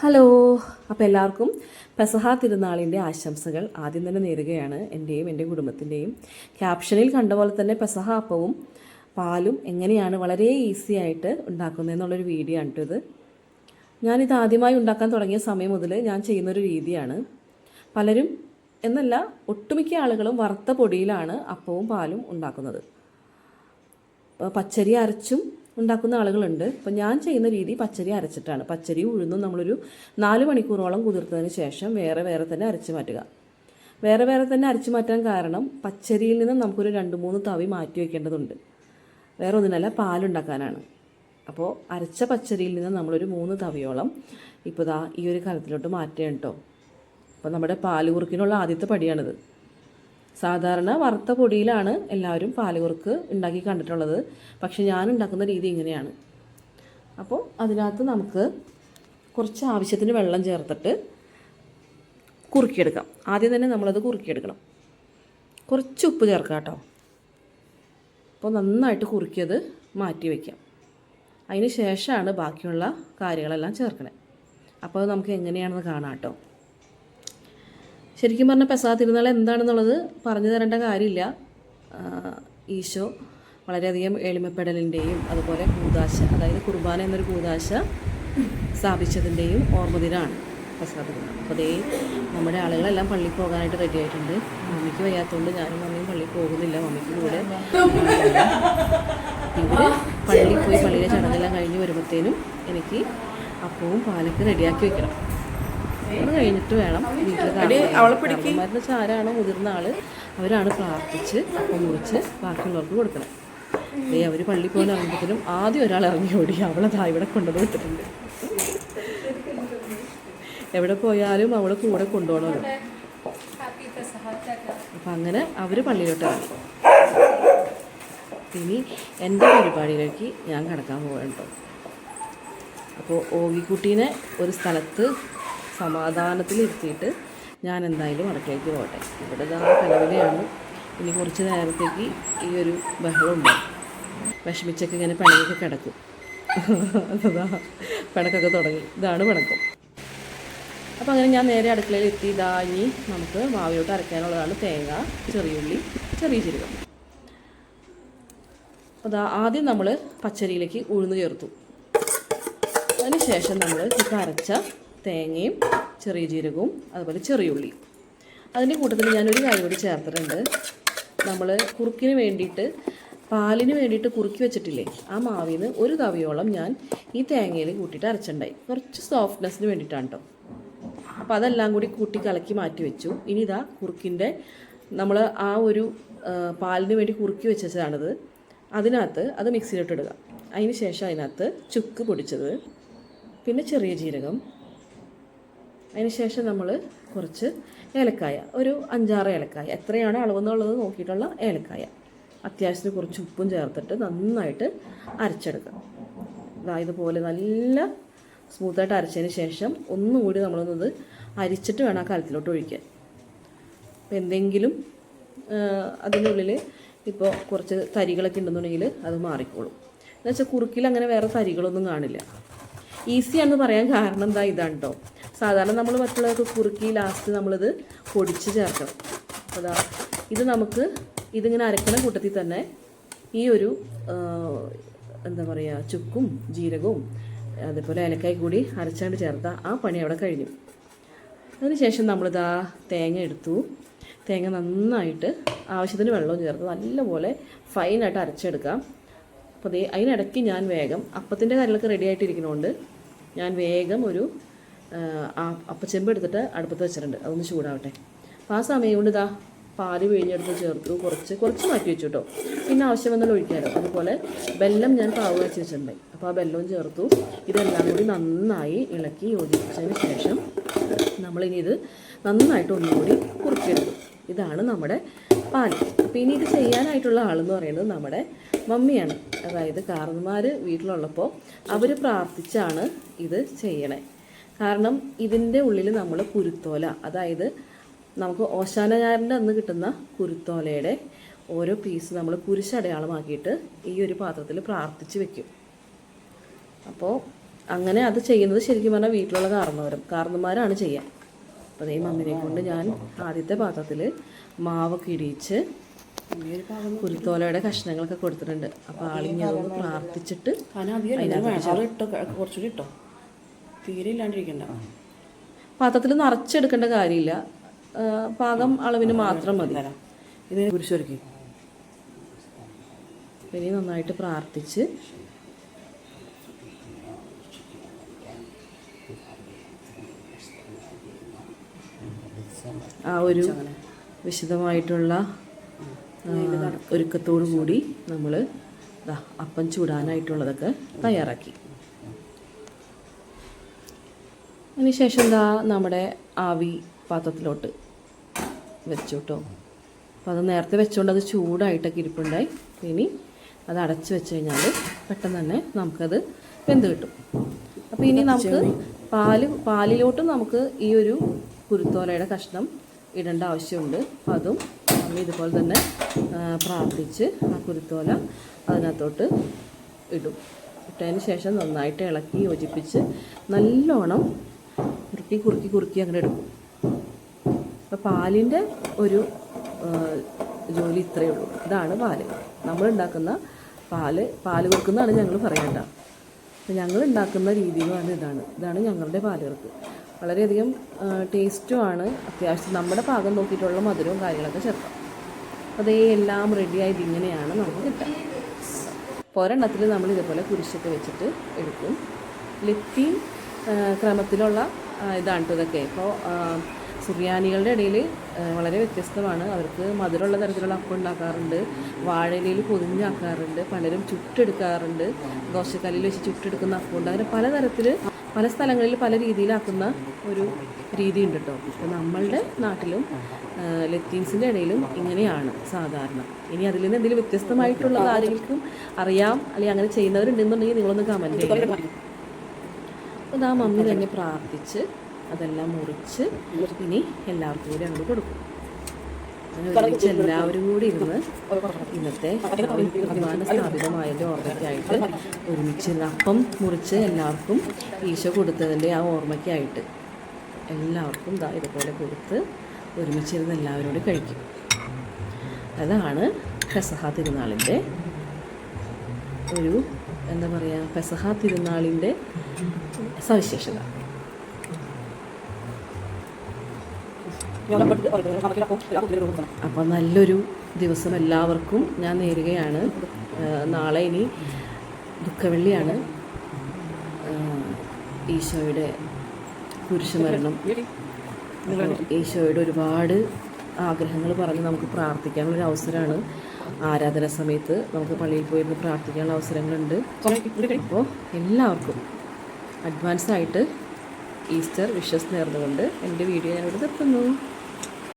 Hello. അപ്പോൾ എല്ലാവർക്കും പെസഹ തിരുനാളിന്റെ ആശംസകൾ ആദ്യം തന്നെ നേരുകയാണ് എന്റെയും എന്റെ കുടുംബത്തിന്റെയും ക്യാപ്ഷനിൽ കണ്ട പോലെ തന്നെ പെസഹ അപ്പവും പാലും എങ്ങനെയാണ് വളരെ ഈസി ആയിട്ട് ഉണ്ടാക്കുന്നതെന്നുള്ളൊരു വീഡിയോ ആണ് ഇത്. ഞാനിത് ആദ്യമായി ഉണ്ടാക്കാൻ തുടങ്ങിയ സമയം മുതൽ ഞാൻ ചെയ്യുന്നൊരു രീതിയാണ്. പലരും എന്നല്ല ഒട്ടുമിക്ക ആളുകളും വറുത്ത പൊടിയിലാണ് അപ്പവും പാലും ഉണ്ടാക്കുന്നത്. പച്ചരി അരച്ചും ഉണ്ടാക്കുന്ന ആളുകളുണ്ട്. അപ്പോൾ ഞാൻ ചെയ്യുന്ന രീതി പച്ചരി അരച്ചിട്ടാണ്. പച്ചരി ഉഴുന്നും നമ്മളൊരു നാല് മണിക്കൂറോളം കുതിർത്തതിന് ശേഷം വേറെ വേറെ തന്നെ അരച്ച് മാറ്റുക. വേറെ വേറെ തന്നെ അരച്ചു മാറ്റാൻ കാരണം പച്ചരിയിൽ നിന്ന് നമുക്കൊരു രണ്ട് മൂന്ന് തവി മാറ്റി വയ്ക്കേണ്ടതുണ്ട് വേറെ ഒന്നിനല്ല പാലുണ്ടാക്കാനാണ്. അപ്പോൾ അരച്ച പച്ചരിയിൽ നിന്ന് നമ്മളൊരു മൂന്ന് തവിയോളം ഇപ്പോൾ ദാ ഈ ഒരു കലത്തിലോട്ട് മാറ്റുകയാണ് കേട്ടോ അപ്പോൾ നമ്മുടെ പാൽ കുറുക്കിനുള്ള ആദ്യത്തെ പടിയാണിത്. സാധാരണ വറുത്ത പൊടിയിലാണ് എല്ലാവരും പാലുകുറുക്ക് ഉണ്ടാക്കി കണ്ടിട്ടുള്ളത്. പക്ഷെ ഞാൻ ഉണ്ടാക്കുന്ന രീതി ഇങ്ങനെയാണ്. അപ്പോൾ അതിനകത്ത് നമുക്ക് കുറച്ച് ആവശ്യത്തിന് വെള്ളം ചേർത്തിട്ട് കുറുക്കിയെടുക്കാം. ആദ്യം തന്നെ നമ്മളത് കുറുക്കിയെടുക്കണം. കുറച്ച് ഉപ്പ് ചേർക്കാം കേട്ടോ. അപ്പോൾ നന്നായിട്ട് കുറുക്കിയത് മാറ്റി വയ്ക്കാം. അതിന് ശേഷമാണ് ബാക്കിയുള്ള കാര്യങ്ങളെല്ലാം ചേർക്കണേ. അപ്പോൾ നമുക്ക് എങ്ങനെയാണെന്ന് കാണാം കേട്ടോ. ശരിക്കും പറഞ്ഞാൽ പെസാ തിരുനാൾ എന്താണെന്നുള്ളത് പറഞ്ഞു തരേണ്ട കാര്യമില്ല. ഈശോ വളരെയധികം എളിമപ്പെടലിന്റെയും അതുപോലെ കൂതാശ അതായത് കുർബാന എന്നൊരു കൂതാശ സ്ഥാപിച്ചതിന്റെയും ഓർമ്മദിനാണ് പെസാ തിരുനാൾ അപ്പോൾ അതേ നമ്മുടെ ആളുകളെല്ലാം പള്ളിയിൽ പോകാനായിട്ട് റെഡി ആയിട്ടുണ്ട്. മമ്മിക്ക് വയ്യാത്തതുകൊണ്ട് ഞാനും മമ്മിയും പള്ളിയിൽ പോകുന്നില്ല. മമ്മിക്ക് കൂടെ ഇവർ പള്ളിയിൽ പോയി പള്ളിയിലെ ചടങ്ങെല്ലാം കഴിഞ്ഞ് വരുമ്പോഴത്തേനും എനിക്ക് അപ്പവും പാലൊക്കെ റെഡിയാക്കി വെക്കണം. അത് കഴിഞ്ഞിട്ട് വേണം വീട്ടിൽ ആരാണോ മുതിർന്ന ആൾ. അവരാണ് പ്രാർത്ഥിച്ച് അപ്പം മുറിച്ച് ബാക്കിയുള്ളവർക്ക് കൊടുക്കണം. ദേ അവർ പള്ളി പോകാൻ ഇറങ്ങുമ്പോഴത്തേനും ആദ്യം ഒരാൾ ഇറങ്ങി ഓടി. അവളെ താ ഇവിടെ കൊണ്ടുവന്ന് വിട്ടിട്ടുണ്ട്. എവിടെ പോയാലും അവളെ കൂടെ കൊണ്ടുപോകണമല്ലോ അപ്പം അങ്ങനെ അവർ പള്ളിയിലോട്ട് ഇറങ്ങി. ഇനി എന്റെ പരിപാടിയിലേക്ക് ഞാൻ കിടക്കാൻ പോകണ്ടോ അപ്പോൾ ഓവിക്കുട്ടീനെ ഒരു സ്ഥലത്ത് സമാധാനത്തിൽ ഇരുത്തിയിട്ട് ഞാൻ എന്തായാലും അടുക്കളയ്ക്ക് പോകട്ടെ. ഇവിടെ ഇതാ കലവിലയാണ്. ഇനി കുറച്ച് നേരത്തേക്ക് ഈ ഒരു ബഹളം ഉണ്ടാവും വിഷമിച്ചൊക്കെ ഇങ്ങനെ പിണക്കൊക്കെ കിടക്കും. അതാ പിണക്കൊക്കെ തുടങ്ങി. ഇതാണ് പിണക്കം. അപ്പോൾ അങ്ങനെ ഞാൻ നേരെ അടുക്കളയിൽ എത്തി ഇതാ ഇനി നമുക്ക് മാവിലോട്ട് അരയ്ക്കാനുള്ളതാണ് തേങ്ങ ചെറിയുള്ളി ചെറിയ ജീരകം. അപ്പോൾ ദാ ആദ്യം നമ്മൾ പച്ചരിയിലേക്ക് ഉഴുന്ന് ചേർത്തു. അതിന് ശേഷം നമ്മൾ ഇപ്പം അരച്ച തേങ്ങയും ചെറിയ ജീരകവും അതുപോലെ ചെറിയുള്ളി അതിന്റെ കൂട്ടത്തിൽ ഞാനൊരു കാര്യം കൂടി ചേർത്തിട്ടുണ്ട്. നമ്മൾ കുറുക്കിന് വേണ്ടിയിട്ട് പാലിന് വേണ്ടിയിട്ട് കുറുക്കി വെച്ചിട്ടില്ലേ ആ മാവിൽ നിന്ന് ഒരു തവിയോളം ഞാൻ ഈ തേങ്ങയിൽ കൂട്ടിയിട്ട് അരച്ചിട്ടുണ്ടായി. കുറച്ച് സോഫ്റ്റ്നെസ്സിന് വേണ്ടിയിട്ടാണ് കേട്ടോ അപ്പോൾ അതെല്ലാം കൂടി കൂട്ടി കലക്കി മാറ്റി വെച്ചു. ഇനി ഇതാ കുറുക്കിന്റെ നമ്മൾ ആ ഒരു പാലിന് വേണ്ടി കുറുക്കി വെച്ചതാണിത്. അതിനകത്ത് അത് മിക്സിയിലിട്ടിടുക അതിന് ശേഷം അതിനകത്ത് ചുക്ക് പൊടിച്ചത്. പിന്നെ ചെറിയ ജീരകം. അതിന് ശേഷം നമ്മൾ കുറച്ച് ഏലക്കായ ഒരു അഞ്ചാറ് ഏലക്കായ എത്രയാണ് അളവെന്നുള്ളത് നോക്കിയിട്ടുള്ള ഏലക്കായ. അത്യാവശ്യത്തിന് കുറച്ച് ഉപ്പും ചേർത്തിട്ട് നന്നായിട്ട് അരച്ചെടുക്കുക. ഇതാ ഇതുപോലെ നല്ല സ്മൂത്തായിട്ട് അരച്ചതിന് ശേഷം ഒന്നും കൂടി നമ്മളൊന്നത് അരിച്ചിട്ട് വേണം ആ കലത്തിലോട്ട് ഒഴിക്കാൻ. അപ്പോൾ എന്തെങ്കിലും അതിന്റെ ഉള്ളിൽ ഇപ്പോൾ കുറച്ച് തരികളൊക്കെ ഉണ്ടെന്നുണ്ടെങ്കിൽ അത് മാറിക്കോളും. എന്നുവെച്ചാൽ കുറുക്കിൽ അങ്ങനെ വേറെ തരികളൊന്നും കാണില്ല. ഈസിയാണെന്ന് പറയാൻ കാരണം എന്താ ഇതാണ് കേട്ടോ സാധാരണ നമ്മൾ മറ്റുള്ളവർക്ക് കുറുക്കി ലാസ്റ്റ് നമ്മളിത് പൊടിച്ച് ചേർക്കണം. അതാ ഇത് നമുക്ക് ഇതിങ്ങനെ അരക്കണ കൂട്ടത്തിൽ തന്നെ ഈ ഒരു എന്താ പറയുക ചുക്കും ജീരകവും അതേപോലെ ഏലക്കായി കൂടി അരച്ചാണ്ട് ചേർത്ത ആ പണി അവിടെ കഴിഞ്ഞു. അതിനുശേഷം നമ്മളിതാ തേങ്ങ എടുത്തു. തേങ്ങ നന്നായിട്ട് ആവശ്യത്തിന് വെള്ളവും ചേർത്ത് നല്ലപോലെ ഫൈനായിട്ട് അരച്ചെടുക്കാം. അപ്പോൾ അതേ അതിനിടയ്ക്ക് ഞാൻ വേഗം അപ്പത്തിന്റെ കാര്യങ്ങളൊക്കെ റെഡി ആയിട്ടിരിക്കുന്നതുകൊണ്ട് ഞാൻ വേഗം ഒരു ആ, ചെമ്പെടുത്തിട്ട് അടുപ്പത്ത് വെച്ചിട്ടുണ്ട്. അതൊന്ന് ചൂടാവട്ടെ. അപ്പോൾ ആ സമയം കൊണ്ട് ഇതാ. പാൽ പിഴിഞ്ഞെടുത്ത് ചേർത്തു. കുറച്ച് കുറച്ച് മാറ്റി വെച്ചു കേട്ടോ. പിന്നെ ആവശ്യം വന്നാൽ ഒഴിക്കാമല്ലോ അതുപോലെ ബെല്ലം ഞാൻ പാവ് വെച്ച് വെച്ചിട്ടുണ്ടായി അപ്പോൾ ആ ബെല്ലവും ചേർത്തു. ഇതെല്ലാം കൂടി നന്നായി ഇളക്കി യോജിപ്പിച്ചതിന് ശേഷം നമ്മളിനി ഇത് നന്നായിട്ട് ഒന്നുകൂടി കുറുക്കിയെടുക്കും. ഇതാണ് നമ്മുടെ പാൽ അപ്പോൾ ഇനി ഇത് ചെയ്യാനായിട്ടുള്ള ആളെന്ന് പറയുന്നത് നമ്മുടെ മമ്മിയാണ്. അതായത് കാർന്നുമാർ വീട്ടിലുള്ളപ്പോൾ അവർ പ്രാർത്ഥിച്ചാണ് ഇത് ചെയ്യണേ. കാരണം ഇതിന്റെ ഉള്ളിൽ നമ്മൾ കുരുത്തോല അതായത് നമുക്ക് ഓശാന ഞായറിന്റെ അന്ന് കിട്ടുന്ന കുരുത്തോലയുടെ ഓരോ പീസ് നമ്മൾ കുരിശടയാളമാക്കിയിട്ട് ഈ ഒരു പാത്രത്തിൽ പ്രാർത്ഥിച്ച് വെക്കും. അപ്പോൾ അങ്ങനെ അത് ചെയ്യുന്നത് ശരിക്കും പറഞ്ഞാൽ വീട്ടിലുള്ള കാർന്നവരും കാർന്നമാരാണ് ചെയ്യുക അപ്പോൾ ഈ മമ്മിനെ കൊണ്ട് ഞാൻ ആദ്യത്തെ പാത്രത്തിൽ മാവൊക്കെ ഇടിയിച്ച് കുരുത്തോലയുടെ കഷ്ണങ്ങളൊക്കെ കൊടുത്തിട്ടുണ്ട്. അപ്പോൾ ആളിഞ്ഞതൊന്ന് പ്രാർത്ഥിച്ചിട്ട് കുറച്ചുകൂടി ഇട്ടോ? തീരെ ഇല്ലാണ്ടിരിക്കണ്ട. പാത്രത്തിൽ നിറച്ചെടുക്കേണ്ട കാര്യമില്ല. പാകം അളവിന് മാത്രം മതി. ഇതിനെ കുരിശൊരുക്കി ഇനി നന്നായിട്ട് പ്രാർത്ഥിച്ച് ആ ഒരു വിശദമായിട്ടുള്ള ഒരുക്കത്തോടു കൂടി നമ്മൾ അപ്പം ചൂടാനായിട്ടുള്ളതൊക്കെ തയ്യാറാക്കി. അതിനുശേഷം എന്താ നമ്മുടെ ആവി പാത്രത്തിലോട്ട് വെച്ചു കേട്ടോ അപ്പോൾ അത് നേരത്തെ വെച്ചുകൊണ്ട് അത് ചൂടായിട്ടൊക്കെ ഇരിപ്പുണ്ടായി. ഇനി അത് അടച്ചു വെച്ച് കഴിഞ്ഞാൽ പെട്ടെന്ന് തന്നെ നമുക്കത് വെന്ത് കിട്ടും. അപ്പോൾ ഇനി നമുക്ക് പാൽ പാലിലോട്ടും നമുക്ക് ഈ ഒരു കുരുത്തോലയുടെ കഷ്ണം ഇടേണ്ട ആവശ്യമുണ്ട്. അതും നമ്മൾ ഇതുപോലെ തന്നെ പ്രാർത്ഥിച്ച് ആ കുരുത്തോല അതിനകത്തോട്ട് ഇടും. ഇട്ടതിന് ശേഷം നന്നായിട്ട് ഇളക്കി യോജിപ്പിച്ച് നല്ലോണം കുറുക്കി കുറുക്കി കുറുക്കി അങ്ങനെ എടുക്കും. അപ്പോൾ പാലിന്റെ ഒരു ജോലി ഇത്രയേ ഉള്ളൂ. ഇതാണ് പാൽ. നമ്മൾ ഉണ്ടാക്കുന്ന പാൽ പാൽ കൊടുക്കുന്നതാണ് ഞങ്ങൾ പറയേണ്ട അപ്പോൾ ഞങ്ങൾ ഉണ്ടാക്കുന്ന ഇതാണ്. ഇതാണ് ഞങ്ങളുടെ പാലുകൾക്ക്. വളരെയധികം ടേസ്റ്റുമാണ് അത്യാവശ്യം. നമ്മുടെ പാകം നോക്കിയിട്ടുള്ള മധുരവും കാര്യങ്ങളൊക്കെ ചേർക്കാം. അതേ എല്ലാം റെഡിയായത് ഇങ്ങനെയാണ് നമുക്ക് കിട്ടുക. ഒരെണ്ണത്തിൽ നമ്മൾ ഇതേപോലെ കുരിശൊക്കെ വെച്ചിട്ട് എടുക്കും. ലത്തീൻ ക്രമത്തിലുള്ള ഇതാണ് ഇതൊക്കെ. ഇപ്പോൾ സുറിയാനികളുടെ ഇടയിൽ വളരെ വ്യത്യസ്തമാണ്. അവർക്ക് മധുരമുള്ള തരത്തിലുള്ള അപ്പം ഉണ്ടാക്കാറുണ്ട്. വാഴയിലയിൽ പൊതിഞ്ഞാക്കാറുണ്ട്. പലരും ചുട്ടെടുക്കാറുണ്ട്. ദോശക്കല്ലിൽ വെച്ച് ചുട്ടെടുക്കുന്ന അപ്പമുണ്ട്. അങ്ങനെ പലതരത്തിൽ പല സ്ഥലങ്ങളിൽ പല രീതിയിലാക്കുന്ന ഒരു രീതി ഉണ്ട് കേട്ടോ അപ്പോൾ നമ്മളുടെ നാട്ടിലും ലത്തീൻസിന്റെ ഇടയിലും ഇങ്ങനെയാണ് സാധാരണ. ഇനി അതിൽ നിന്ന് എന്തെങ്കിലും വ്യത്യസ്തമായിട്ടുള്ളത് ആരെങ്കിലും അറിയാം അല്ലെങ്കിൽ അങ്ങനെ ചെയ്യുന്നവരുണ്ടെന്നുണ്ടെങ്കിൽ നിങ്ങളൊന്ന് കമന്റ് ചെയ്യാം. ഇതാ മമ്മി തന്നെ പ്രാർത്ഥിച്ച് അതെല്ലാം മുറിച്ച് ഇനി എല്ലാവർക്കും കൂടി അങ്ങോട്ട് കൊടുക്കും. എല്ലാവരും കൂടി ഇരുന്ന് ഇന്നത്തെ അഭിമാന സ്ഥാപിതമായതിന്റെ ഓർമ്മയ്ക്കായിട്ട് ഒരുമിച്ച് അപ്പം മുറിച്ച് എല്ലാവർക്കും ഈശോ കൊടുത്തതിന്റെ ആ ഓർമ്മയ്ക്കായിട്ട് എല്ലാവർക്കും ഇതാ ഇതുപോലെ കൊടുത്ത് ഒരുമിച്ചിരുന്ന് എല്ലാവരും കൂടി കഴിക്കും. അതാണ് പെസഹ തിരുനാളിന്റെ ഒരു എന്താ പറയുക പെസഹ തിരുനാളിന്റെ സവിശേഷത. അപ്പോൾ നല്ലൊരു ദിവസം എല്ലാവർക്കും ഞാൻ നേരുകയാണ്. നാളെ ഇനി ദുഃഖവെള്ളിയാണ്. ഈശോയുടെ കുരിശുമരണം അപ്പോൾ ഈശോയുടെ ഒരുപാട് ആഗ്രഹങ്ങൾ പറഞ്ഞ് നമുക്ക് പ്രാർത്ഥിക്കാനുള്ള ഒരു അവസരമാണ്. ആരാധന സമയത്ത് നമുക്ക് പള്ളിയിൽ പോയിരുന്ന് പ്രാർത്ഥിക്കാനുള്ള അവസരങ്ങളുണ്ട്. അപ്പോൾ എല്ലാവർക്കും അഡ്വാൻസ് ആയിട്ട് ഈസ്റ്റർ വിഷസ് നേർന്നുകൊണ്ട് എന്റെ വീഡിയോ ഞാനിവിടെ നിർത്തുന്നു.